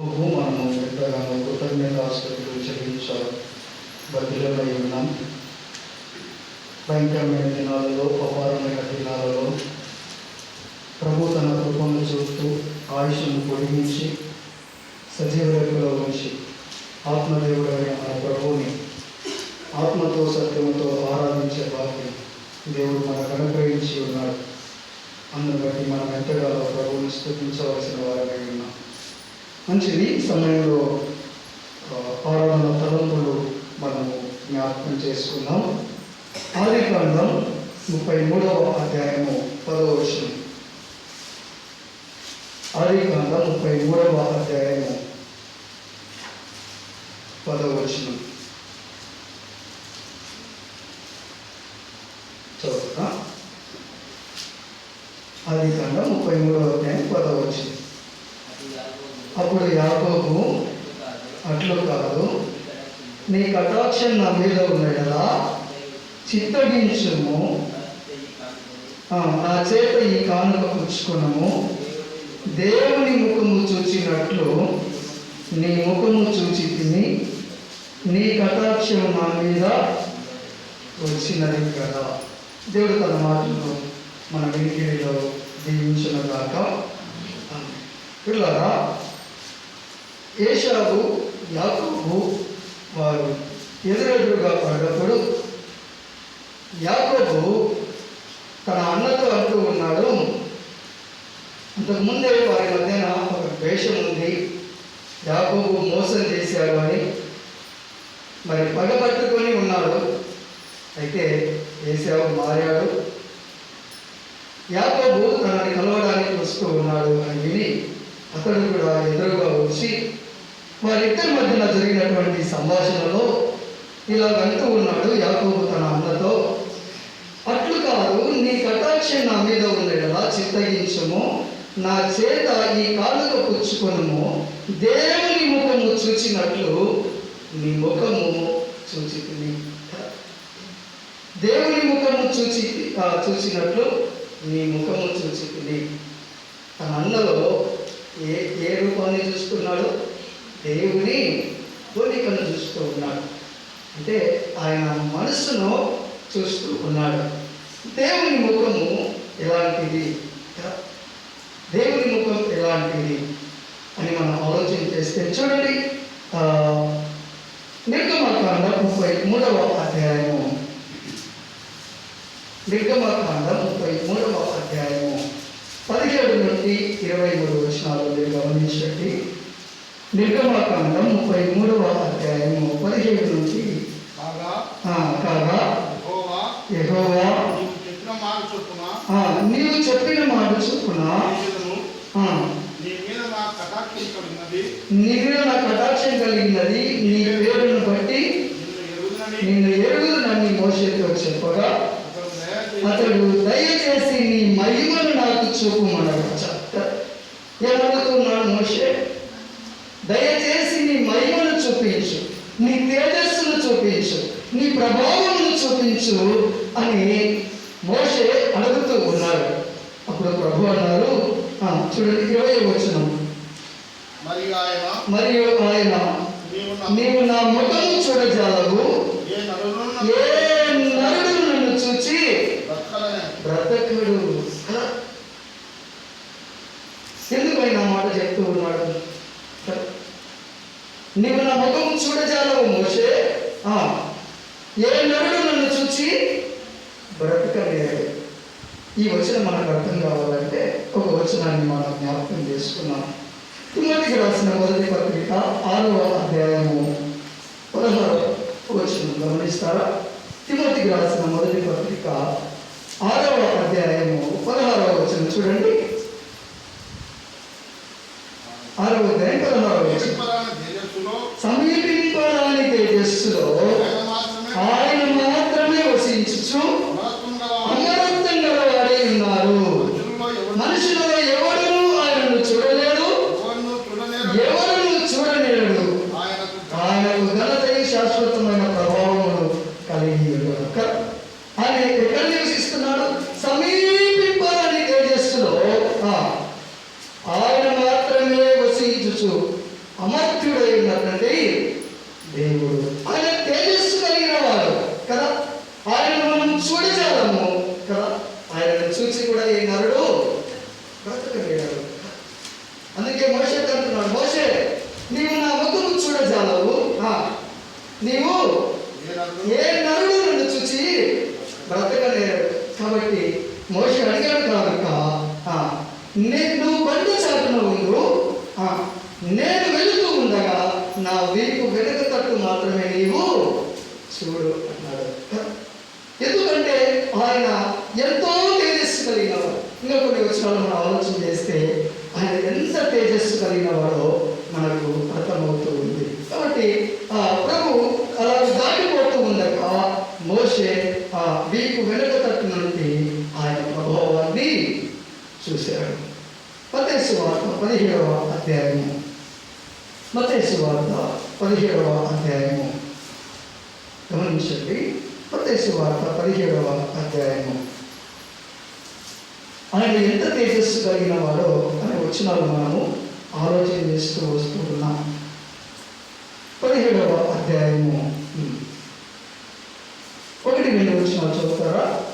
ప్రభు మనము ఎంతగానో కృతజ్ఞత ఆసుపత్రులు చెల్లించాలి బదిలీలై ఉన్నాం భయంకరమైన దినాలలో అపారమైన దినాలలో ప్రభు తన కృపను చూస్తూ ఆయుష్ను పొడిగించి సజీవులలో ఉంచి ఆత్మదేవుడైన మన ప్రభువుని ఆత్మతో సత్యముతో ఆరాధించే భాగ్యం దేవుడు మనకు అనుగ్రహించి ఉన్నాడు. అందును బట్టి మనం ఎంతగానో ప్రభువుని స్థుతించవలసిన వారమై ఉన్నాం. మంచిది. సమయంలో ఆరాధన తలంపులు మనము జ్ఞాపకం చేసుకున్నాం ఆది కాండం ముప్పై మూడవ అధ్యాయము పదవ వచనం. ఆది కాండం ముప్పై మూడవ అధ్యాయము పదవ వచనం. చదువుతా. ఆది కాండం ముప్పై మూడవ అధ్యాయం పదవ వచనం అప్పుడు యాకోబు అట్లు కాదు నీ కటాక్షం నా మీద ఉన్నాయి కదా. చిత్తగించము నా చేత ఈ కానుక పుచ్చుకునము. దేవుని ముఖము చూచినట్లు నీ ముఖము చూచి తిని నీ కటాక్షం నా మీద వచ్చినది కదా. దేవుడు తన మాటలు మన వినికిడిలో దీవించిన దాకా ఇట్లా ఏషాబు యాకోబు వారు ఎదురెదురుగా పడినప్పుడు యాకోబు తన అన్నతో అంటూ ఉన్నాడు అంతకుముందే వారి మధ్యన ఒక ద్వేషం ఉంది. యాకోబు మోసం చేశాడు అని మరి పగబట్టుకొని ఉన్నాడు. అయితే ఏసావు మారాడు. యాకోబు తనని కలవడానికి వస్తూ ఉన్నాడు అని విని అతడు కూడా ఎదురుగా వచ్చి వారిద్దరి మధ్యన జరిగినటువంటి సంభాషణలో ఇలా అంటూ ఉన్నాడు యాకోబు తన అన్నతో అట్లు కాదు నీ కటాక్షం నా మీద ఉండేలా చిత్తగించము. నా చేత ఈ కాలుక పుచ్చుకొనము. దేవుని ముఖము చూచినట్లు నీ ముఖము చూచి దేవుని ముఖము చూచి చూసినట్లు నీ ముఖము చూచి తన అన్నలో ఏ ఏ రూపాన్ని చూస్తున్నాడు దేవుని పోలికను చూస్తూ ఉన్నాడు. అంటే ఆయన మనస్సును చూస్తూ ఉన్నాడు. దేవుని ముఖము ఎలాంటిది? దేవుని ముఖం ఎలాంటిది అని మనం ఆలోచన చేస్తే చూడండి. నిర్గమకాండ ముప్పై మూడవ అధ్యాయము. నిర్గమకాండ ముప్పై మూడవ అధ్యాయము. పదిహేడు నుండి ఇరవై మూడు వచనాలు మీరు గమనించండి. నిర్గమకాండం ముప్పై మూడవ అధ్యాయము పదిహేడు నుంచి కాగా ఆ, నీవు చెప్పిన మాట చొప్పున నేను నీ మీద నా కటాక్షం కలిగినది. నీ పేరును బట్టి నిన్ను ఎరుగునని నిన్ను మోషేతో చెప్పగా అతడు దయచేసి నీ మహిమను నాకు చూపుమన్నాడు చెప్త ఏమడుగుతున్నాడు మోషే దయచేసి నీ మహిమను చూపించు నీ తేజస్సును చూపించు నీ ప్రభావమును చూపించు అని మోషే అడుగుతూ ఉన్నాడు అప్పుడు ప్రభు అన్నారు "ఆ, చూడండి ఇరవై వచనం. మరియు ఆయన మరియు ఆయన నీవు నా ముఖము చూడజాలవు. ఏ నరుడు నన్ను చూచి బ్రతకుడు. కదా? ఎందుకు ఆయన ఆ మాట చెప్తూ ఉన్నాడు? నీవు నా ముఖం చూడజాలవు మోషే. ఆ, ఏ నరుడు నన్ను చూచి బ్రతకలేడు. ఈ వచనం మనకు అర్థం కావాలంటే ఒక వచనాన్ని మనం జ్ఞాపకం చేసుకున్నాం. తిమ్మతికి రాసిన మొదటి పత్రిక ఆరవ అధ్యాయము పదహారు వచనం. గమనిస్తారా? తిమ్మతికి రాసిన మొదటి పత్రిక ఆరవ అధ్యాయము పదహారవ వచనం. చూడండి. ఆరవ అధ్యాయం పదహారవ వచనం. సమీపింపరాని తేజస్సులో ఆయన అధ్యాయము. గమనించండి. ప్రదేశ వార్త పదిహేడవ అధ్యాయము. ఆయన ఎంత తేజస్సు కలిగిన వాడో అని వచ్చినారు మనము ఆలోచన చేస్తూ వస్తూ ఉన్నాం. పదిహేడవ అధ్యాయము. ఒకటి మీరు వచ్చిన చదువుతారా?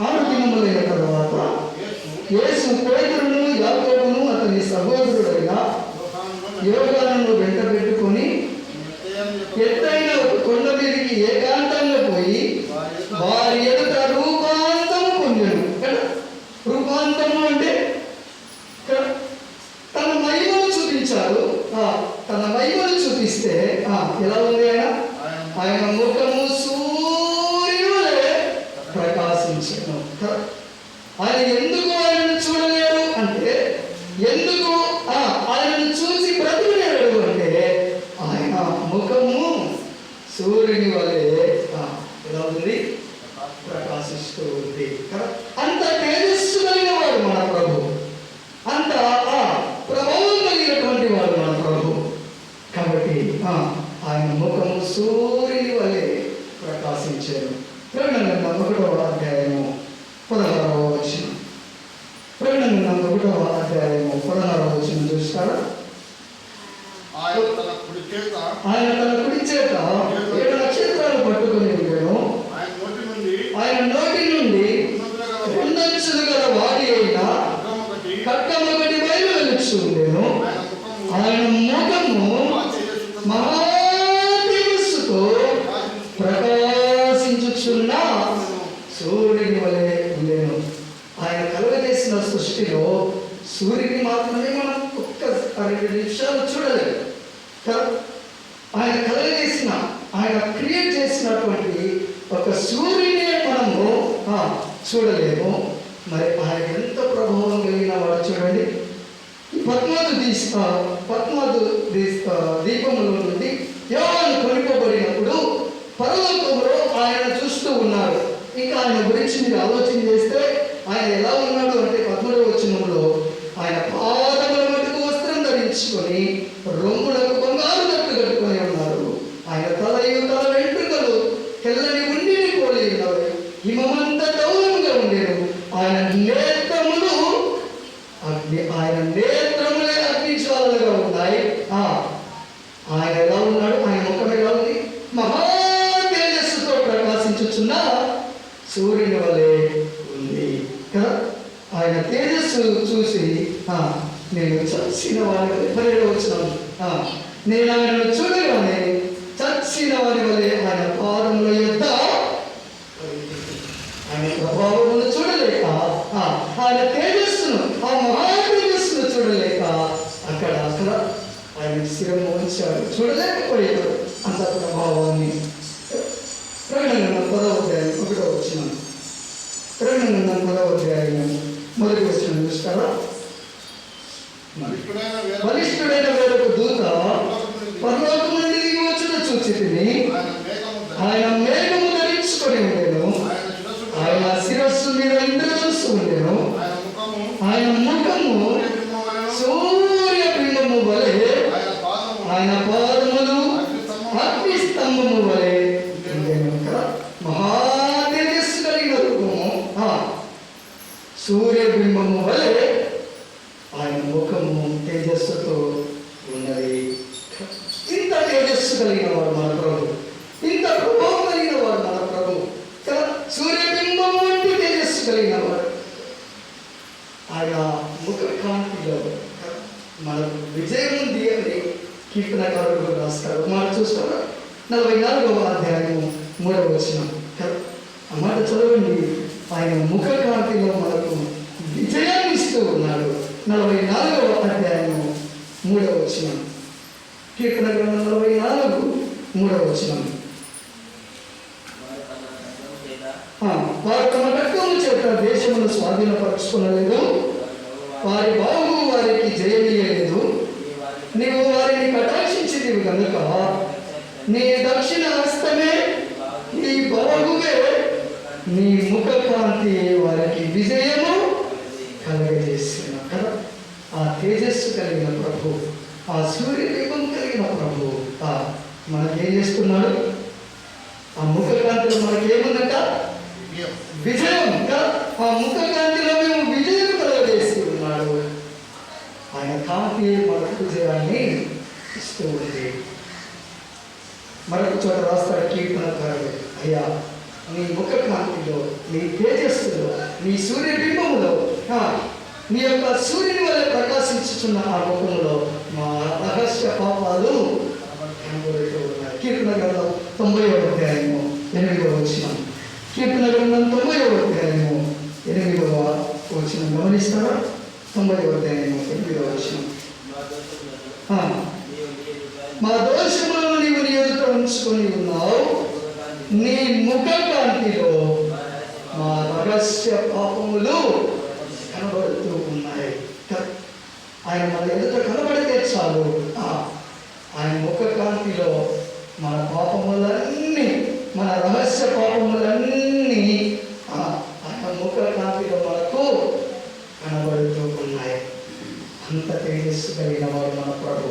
ఆరు దినములైన తర్వాత యేసు పేదరును అతని సహోదరుడైన యోగాలను చూస్తే ఎలా ఉంది ఆయన ఆయన ముఖము సూ ఆయన క్రియేట్ చేసినటువంటి ఒక సూర్యునే మనము. చూడలేము. మరి ఆయన ఎంత ప్రభావం కలిగిన వాడు చూడండి. పద్మదు దీస్తా పద్మదు దీస్తా దీపములో నుండి యోగాను కొనిపబడినప్పుడు పరలోకంలో ఆయన చూస్తూ ఉన్నారు. ఇంకా ఆయన గురించి మీరు ఆలోచన చేస్తే లైఫ్ ఆయన ఎలా ఉన్నాడు? ఆయన ముఖం ఎలా ఉంది? మహా తేజస్సుతో ప్రకాశించుచున్న సూర్యుని వలె ఉంది. కదా? ఆయన తేజస్సు చూసి నేను చచ్చిన వారి పదిహేడు వచ్చిన? నేను ఆయనను చూడగానే చచ్చిన వారి వలె ఆయన పాదముల యొక్క ఆయన ప్రభావం చూడలేక ఆయన తేజస్సు ఇక్కడ అక్కడ ఆయన శ్రీని మోహించాడు చూడలేకపోయాడు అంత ప్రభావాన్ని ప్రకటన పదో అధ్యాయం ఒకటో వచ్చిన ప్రకటన పదో అధ్యాయం మొదటి వచ్చిన చూస్తారా బలిష్ఠుడైన వేరొక దూత పర్లోకం నుండి వచ్చిన చూచి ఆయన మనకు విజయం ఉంది అని కీర్తనకారుడు రాస్తారు. మాట చూస్తారా నలభై నాలుగవ అధ్యాయము మూడవ వచనం. కదా ఆ మాట చదవండి. ఆయన ముఖ కాంతిలో మనకు విజయాన్ని ఇస్తూ ఉన్నాడు. నలభై నాలుగవ అధ్యాయము మూడవ వచనం. కీర్తన గ్రంథం నలభై నాలుగు మూడవ వచనం. ఆ, వారు తమ రక్తము చేత దేశమును స్వాధీనపరచుకునలేదు. వారి బాగు వారికి జయనీయలేదు నీవు వారిని కటాక్షించినవి కనుక. నీ దక్షిణ హస్తమే నీ బాగువే నీ ముఖ కాంతి వారికి విజయము కలగజేసిన కదా ఆ తేజస్సు కలిగిన ప్రభు ఆ సూర్యదీపం కలిగిన ప్రభు. ఆ మనకేం చేస్తున్నాడు? ఆ ముఖ కాంతిలో మనకేముందట. విజయం. ఆ ముఖ కాంతిలో మేము విజయం కలగజేసి ఉన్నాడు ఆయన కాంతి మనకు విజయాన్ని ఇస్తూ ఉంది మరొక చోట రాస్తాడు కీర్తనకారుడు అయ్యా నీ ముఖ కాంతిలో నీ తేజస్సులో నీ సూర్యబింబములో ఆ, నీ యొక్క సూర్యుని వల్ల ప్రకాశించుచున్న ఆ ముఖములో మా రహస్య పాపాలు కనబడుతూ ఉన్నాయి కీర్తన గ్రంథం తొంభై అధ్యాయము ఎనిమిదవ వచ్చిన కీర్తన గ్రంథం తొంభై అధ్యాయము ఎనిమిదవ వచ్చిన గమనిస్తారా తొంభై అధ్యాయము ఎనిమిదవ వచ్చిన మా దోషములను నీవు నీ ఎదుట ఉంచుకొని ఉన్నావు. నీ ముఖ కాంతిలో మా రహస్య పాపములు కనబడుతూ ఉన్నాయి. ఆయన మన ఎదుట కనబడితే చాలు. ఆయన ముఖ కాంతిలో మన పాపములన్నీ మన రహస్య పాపములన్నీ ఆ, ఆయన ముఖ కాంతిలో మనకు కనబడుతూ ఉన్నాయి అంత తేజస్సు కలిగిన వాడు మన ప్రభు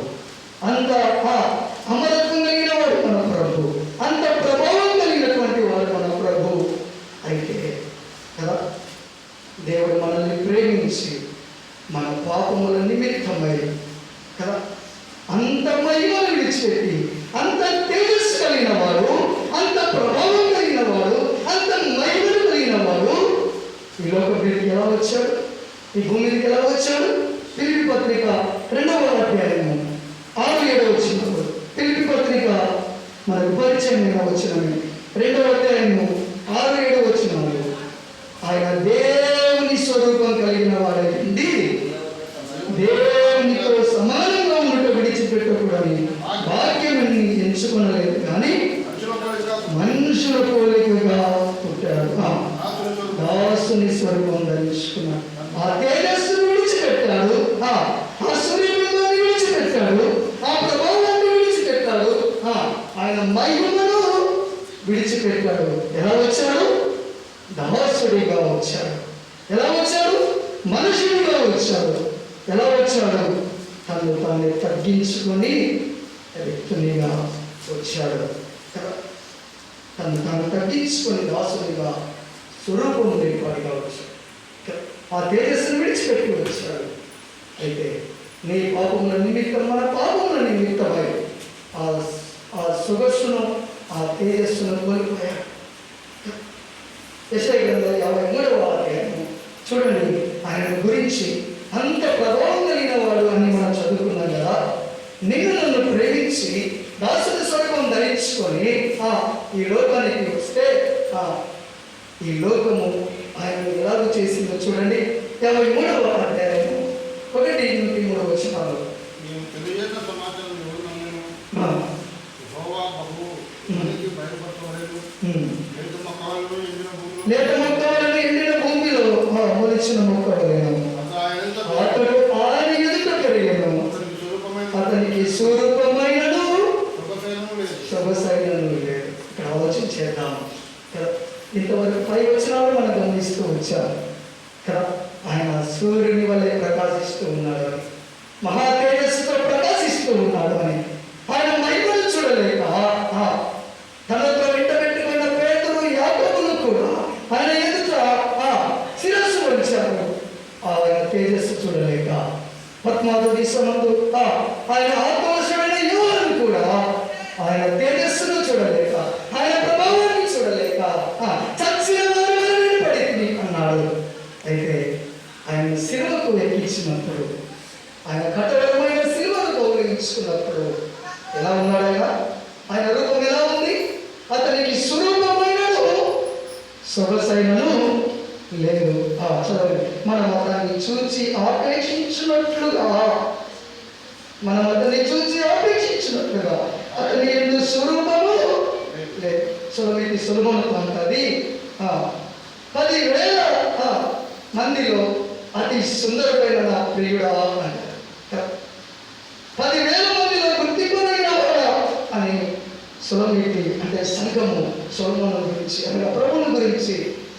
అంత ఆ, అమరత్వం కలిగిన వాడు మన ప్రభు అంత ప్రభావం కలిగినటువంటి వాడు మన ప్రభు అయితే కదా దేవుడు మనల్ని ప్రేమించి మన పాపముల నిమిత్తమై కదా అంత మహిమను విడిచిపెట్టి అంత తేజస్సు కలిగిన వాడు అంత ప్రభావం కలిగిన వాడు అంత మహిమను కలిగిన వాడు ఈ లోక మీదకి ఎలా వచ్చాడు ఈ భూమి మీదకి ఎలా వచ్చాడు పిలిపి పత్రిక రెండవ అధ్యాయము ఆరు ఏడవ వచ్చినప్పుడు పిలిపి పత్రిక మనకు పరిచయం వచ్చినవి రెండవ అధ్యాయము ఆరు ఏడవ వచ్చినప్పుడు ఆయన దేవుని స్వరూపం కలిగిన వాడండి దేవునితో సమానంగా ఉండటం విడిచిపెట్టకూడని భాగ్యమని ఎంచుకొనలేదు కానీ మనుషుల పోలిక కాదు. మనుషుల పోలికగా పుట్టాడు ఆ, దాసుని స్వరూపం. దాసుని స్వరూపం ధరించుకున్నాడు ఆ తేజస్సును విడిచిపెట్టాడు ఆ ఆ సూర్యబింబాన్ని విడిచిపెట్టాడు ఆ ప్రభావాన్ని విడిచిపెట్టాడు ఆ ఆయన మహిమను విడిచిపెట్టాడు ఎలా వచ్చాడు దాసుడిగా వచ్చాడు ఎలా వచ్చాడు మనుషులుగా వచ్చాడు. ఎలా వచ్చాడు? తను తాను తగ్గించుకొని వ్యక్తునిగా వచ్చాడు. కదా? తను తాను తగ్గించుకొని దాసునిగా స్వరూపం లేనివాడిగా వచ్చాడు. ఆ తేజస్సును విడిచిపెట్టి వచ్చాడు. అయితే నీ పాపముల నిమిత్తం మన పాపముల నిమిత్తమై ఆ ఆ సొగస్సును ఆ తేజస్సును కోల్పోయాడు. యశయ గ్రంథం యాభై మూడవ అధ్యాయము. చూడండి. ఆయన గురించి అంత ప్రభావం కలిగిన వాడు అని మనం చదువుకున్నాం కదా. నిన్ను నన్ను ప్రేమించి దాసుని స్వరూపం ధరించుకొని ఆ ఈ లోకానికి వస్తే ఆ ఈ లోకము ఆయన ఎలాగో చేసిందో చూడండి. యాభై మూడవ అధ్యాయము ఒకటి నుండి మూడు వచ్చినాలు నేను ఆ, మొలిచిన మొక్కవలేను అతడు ఆయన ఎంత అతడు ఆయన ఎదుట పెరిగాను అతనికి స్వరూపమైన అతనికి స్వరూపమైనను శుభశైలము లేదు శుభశైలను లేదు ఇక్కడ ఆలోచన చేద్దాం కదా ఇంతవరకు పై వచ్చినాలు మనం గమనిస్తూ వచ్చారు కదా ఆయన సూర్యుని వల్లే ప్రకాశిస్తూ ఉన్నాడు అని మహా తేజస్సుతో ప్రకాశిస్తూ ఉన్నాడు అని ఆయన మహిమను చూడలేక ఆ, తనతో వెంట పెట్టుకున్న పేదలు యాకోబులు కూడా ఆయన ఎదుట ఆ, శిరస్సు వంచారు ఆయన తేజస్సు చూడలేక పద్మావతి సమందు ఆ, ఆయన ఆత్మవశమైన యువలను కూడా ఆయన తేజస్సును చూడలేక ఆయన ప్రభావాన్ని చూడలేక ఆ, చచ్చిన వారి వలన పడింది అన్నాడు అయితే ఆయన శిలువకు ఎక్కించినప్పుడు ఆయన కఠోరమైన శిలువను గౌరవించుకున్నప్పుడు ఎలా ఉన్నాడు ఆయన ఆయన రూపం ఎలా ఉంది అతనికి స్వరూపమైనను సొగసైనను లేదు ఆ, చదవండి మనం అతన్ని చూచి ఆపేక్షించినట్లుగా. మనం అతన్ని చూసి ఆపేక్షించినట్లుగా. అతని ఎందు స్వరూపము సులభి సులభము ఉంటుంది పదివేల ఆ, మందిలో అతి సుందరమైన నా ప్రియుడా అంటారు పదివేల మందిలో గుర్తింపునైన వాడా అని సులభీతి అంటే సంఘము సులభం గురించి అనగా ప్రభువుని గురించి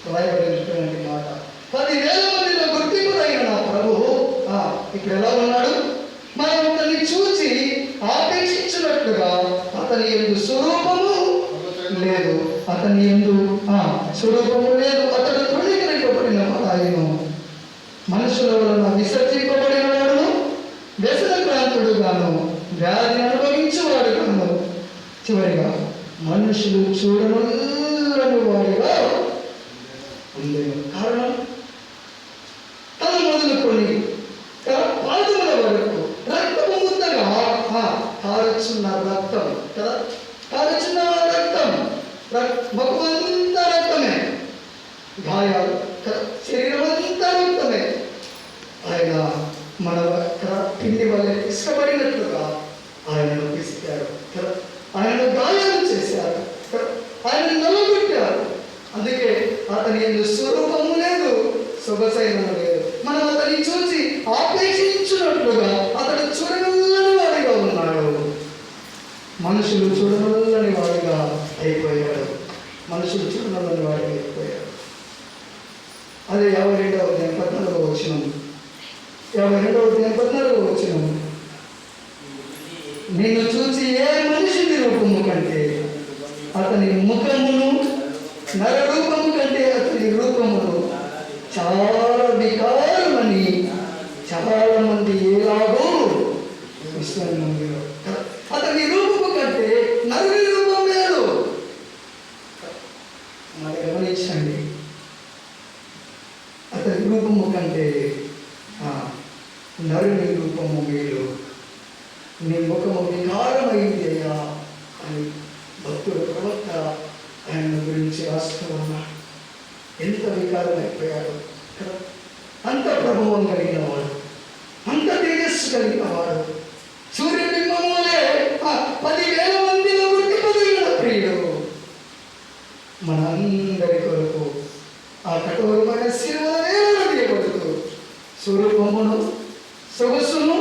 రాయబడినటువంటి మాట. పదివేల మంది గుర్తింపునైన నా ప్రభు ఆ, ఇప్పుడు ఎలా ఉన్నాడు? మనం అతన్ని చూసి ఆపేక్షించినట్లుగా అతని ఎందు స్వరూపము లేదు. అతని ఎందు ఆ, స్వరూపము లేదు. అతడు తృణీకరింపబడిన ఆయన మనుషుల వలన విసర్జింపబడిన వాడును వ్యసనక్రాంతుడు గాను వ్యాధి అనుభవించేవాడు గాను. చివరిగా మనుషులు చూడనులని వాడిగా ఉండేను కారణం తల మొదలుకొని తన పాదముల వరకు రక్తము ముద్దగా ఆ, కారుచున్న రక్తం కదా కారుచున్న రక్తం రక్- ముఖమంతా రక్తమే గాయాలు కదా, శరీరం అంతా రక్తమే ఆయన మన కదా, పిండి వల్ల ఇష్టపడినట్లుగా ఆయనను ఆయన గాయాలు చేశారు. ఆయన నలగొట్టారు. అందుకే అతని ఎందు స్వరూపము లేదు సొగసైన లేదు. మనం అతన్ని చూసి ఆపేక్షించినట్లుగా అతడు చూడగలని వాడిగా ఉన్నాడు. మనుషులు చూడగలని వాడిగా అయిపోయాడు మనుషులు చూడగలని వాడిగా అయిపోయాడు అదే యాభై రెండవ అధ్యాయం పద్నాలుగో వచ్చిన యాభై రెండవ అధ్యాయం వచ్చినాము నిన్ను చూసి ఏ మనిషిని రూపము కంటే అతని ముఖమును నర రూపము కంటే అతని రూపమును చాలా వికారమని చాలా మంది ఎలాగో విశ్వాసం మందిలో. అతని రూపము కంటే నరుని రూపం లేదు మరి గమనించండి అతని రూపము కంటే ఆ, నరుని రూపము మేలు నీ ముఖము వికారమైంది అయ్యా అని భక్తుడు ప్రవక్త ఆయన గురించి రాస్తూ ఉన్నాడు ఎంత వికారం అయిపోయాడు కదా అంత ప్రభావం కలిగిన వాడు అంత తేజస్సు కలిగిన వాడు సూర్యబింబములే ఆ పదివేల మందిలో గుర్తింపదగిన ప్రియుడు మనందరి కొరకు ఆ కఠోరమైన శిలువ వేలను తీయబడుతూ స్వరూపమును సొగసును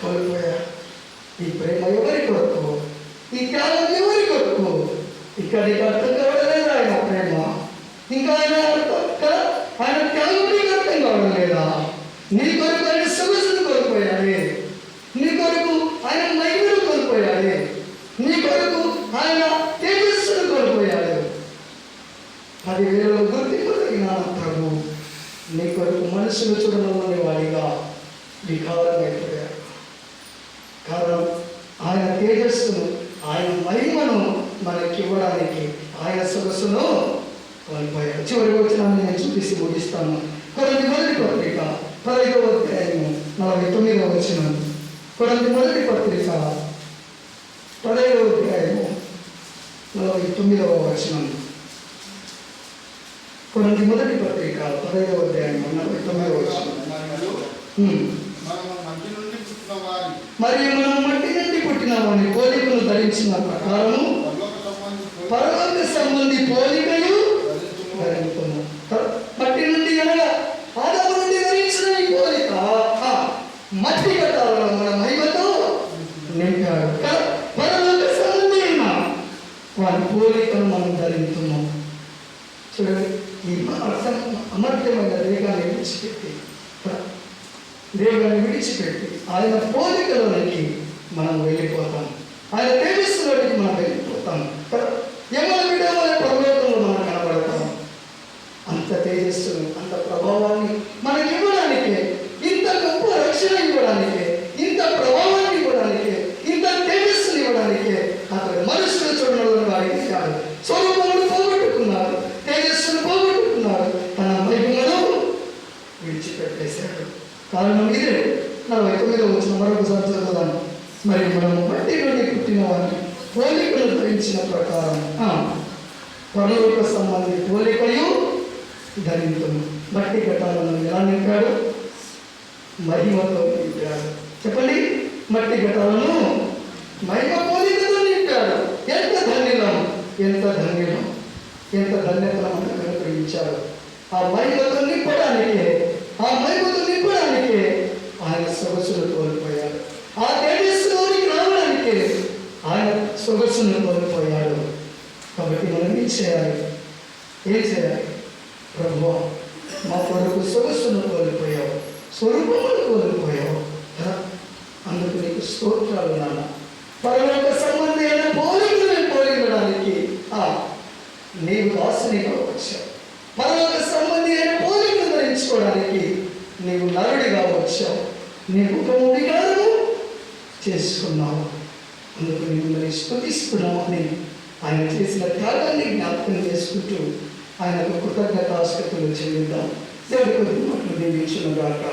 కోల్పోయారు ఈ ప్రేమ ఎవరి కొరకు ఈ త్యాగం ఎవరి కొరకు ఇక్కడ నీకు అర్థం కావడలేదు ఆయన ప్రేమ ఇంకా ఆయన అర్థం కదా ఆయన త్యాగం నీకు అర్థం కావడం లేదా నీ కొరకు ఆయన సొగసును కోల్పోయాడే నీ కొరకు ఆయన మహిమను కోల్పోయాడే నీ కొరకు ఆయన తేజస్సును కోల్పోయాడు పదివేల గుర్తింపు తగిన ప్రభు నీ కొరకు మనుషులు చూడడంలోని వాడిగా వికారమైపోయాడు కారణం ఆయన తేజస్సును ఆయన మహిమను మనకి ఇవ్వడానికి ఆయన సొగసును కోల్పోయాడు చివరికి వచ్చిన నేను చూపిసి ముగిస్తాను కొరంది మొదటి పత్రిక పదహైదవ అధ్యాయము నలభై తొమ్మిదవ వచ్చిన కొరంది మొదటి పత్రిక పదహైదవ అధ్యాయము నలభై తొమ్మిదవ వచనం కొరంది మొదటి పత్రిక పదహైదవ అధ్యాయము నలభై తొమ్మిదవ వచనం మరియు హ్మ్. మనము మంచి నుండి పుట్టిన వారి మరియు మనం మట్టి నుండి పుట్టినామని పోలికను ధరించిన ప్రకారము పరలోక సంబంధి సంబంధి పోలికయు ధరించుము. మట్టి నుండి అనగా ఆదాము నుండి ధరించిన ఈ పోలిక. మట్టి కట్టాలను మన మహిమతో నింపాడు. పరలోక సంబంధి అయిన వారి పోలికను మనం ధరించున్నాం చూడండి ఈ అర్థం అమర్త్యమైన దేహాన్ని విడిచిపెట్టి ప్ర- విడిచిపెట్టి ఆయన పోలికలోనికి మనం వెళ్ళిపోతాం. ఆయన ప్రేమిస్తున్నటికి మనం వెళ్ళిపోతాం. ఏమైనా విడమైన పరలోకంలో మనం కనబడతాం. అంత తేజస్సును అంత ప్రభావాన్ని మనకి ఇవ్వడానికే ఇంత గొప్ప రక్షణ ఇవ్వడానికే ఇంత ప్రభావాన్ని ఇవ్వడానికే ఇంత తేజస్సును ఇవ్వడానికే అతడు మనుషులు చూడడం వారికి కాదు స్వరూపములు పోగొట్టుకున్నారు తేజస్సును పోగొట్టుకున్నారు తన మహిమను విడిచిపెట్టేశాడు. కారణం ఇదే. నలభై తొమ్మిదో వచ్చిన మరొక సంవత్సరం మరి మనం మట్టి నుండి పుట్టిన వారిని పోలికలు ధరించిన ప్రకారం. పరలోక సంబంధి పోలికలు ధరించము మట్టి ఘటాలను ఎలా నింపాడు? మహిమతో నింపాడు. చెప్పండి మట్టి ఘటాలను మహిమ పోలికతో నింపాడు. ఎంత ధన్యులం ఎంత ధన్యులం ఎంత ధన్యతను మనకు అనుగ్రహించాడు ఆ మహిమతో నింపడానికే ఆ మహిమతో నింపడానికే ఆయన సొగసును కోల్పోయాడు. ఆ తేజస్సులోనికి రావడానికే ఆయన సొగసును కోల్పోయాడు. కాబట్టి మనం ఏం చేయాలి? ఏం చేయాలి? ప్రభు మా కొరకు సొగసును కోల్పోయావు. స్వరూపమును కోల్పోయావు. అందుకు నీకు స్తోత్రాలు నాన్న. పరలోక సంబంధి అయిన పోలికలను పోలిగడానికి ఆ నీవు దాసునిగా వచ్చావు. పరలోక సంబంధి అయిన పోలికలు ధరించుకోవడానికి నీవు నరుడిగా వచ్చావు. నీ ముఖము వికారము చేసుకున్నావు. అందుకు నేను మరి అని ఆయన చేసిన త్యాగాన్ని జ్ఞాపకం చేసుకుంటూ ఆయనకు కృతజ్ఞత ఆస్కతులు చెల్లిద్దాం. దేవుడి కొద్ది మాటలు దీవించిన గాక